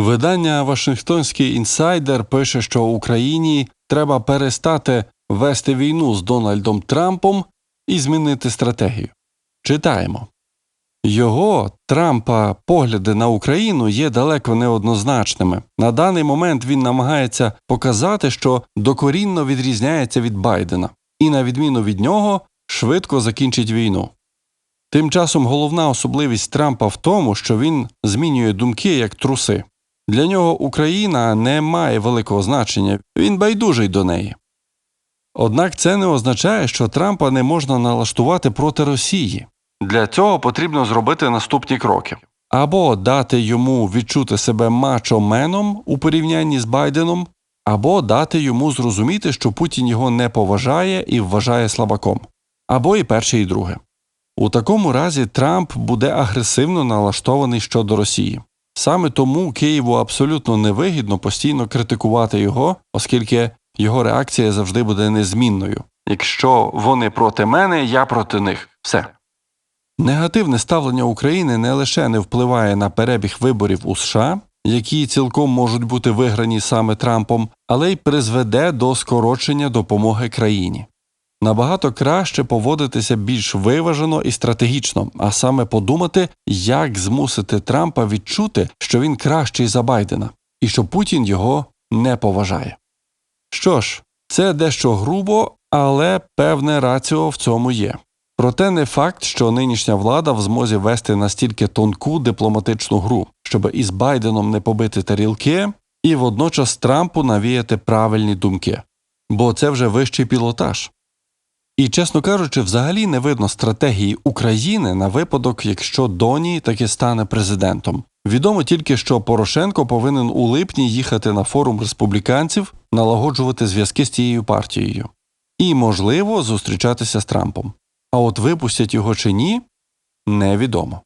Видання Вашингтонський інсайдер пише, що Україні треба перестати вести війну з Дональдом Трампом і змінити стратегію. Читаємо. Його Трампа погляди на Україну є далеко неоднозначними. На даний момент він намагається показати, що докорінно відрізняється від Байдена, і, на відміну від нього, швидко закінчить війну. Тим часом головна особливість Трампа в тому, що він змінює думки як труси. Для нього Україна не має великого значення, він байдужий до неї. Однак це не означає, що Трампа не можна налаштувати проти Росії. Для цього потрібно зробити наступні кроки або дати йому відчути себе мачо-меном у порівнянні з Байденом, або дати йому зрозуміти, що Путін його не поважає і вважає слабаком, або і перше, і друге. У такому разі Трамп буде агресивно налаштований щодо Росії. Саме тому Києву абсолютно невигідно постійно критикувати його, оскільки його реакція завжди буде незмінною. Якщо вони проти мене, я проти них. Все. Негативне ставлення України не лише не впливає на перебіг виборів у США, які цілком можуть бути виграні саме Трампом, але й призведе до скорочення допомоги країні. Набагато краще поводитися більш виважено і стратегічно, а саме подумати, як змусити Трампа відчути, що він кращий за Байдена, і що Путін його не поважає. Що ж, це дещо грубо, але певне раціо в цьому є. Проте не факт, що нинішня влада в змозі вести настільки тонку дипломатичну гру, щоб із Байденом не побити тарілки, і водночас Трампу навіяти правильні думки, бо це вже вищий пілотаж. І, чесно кажучи, взагалі не видно стратегії України на випадок, якщо Доні таки стане президентом. Відомо тільки, що Порошенко повинен у липні їхати на форум республіканців, налагоджувати зв'язки з цією партією і, можливо, зустрічатися з Трампом. А от випустять його чи ні, невідомо.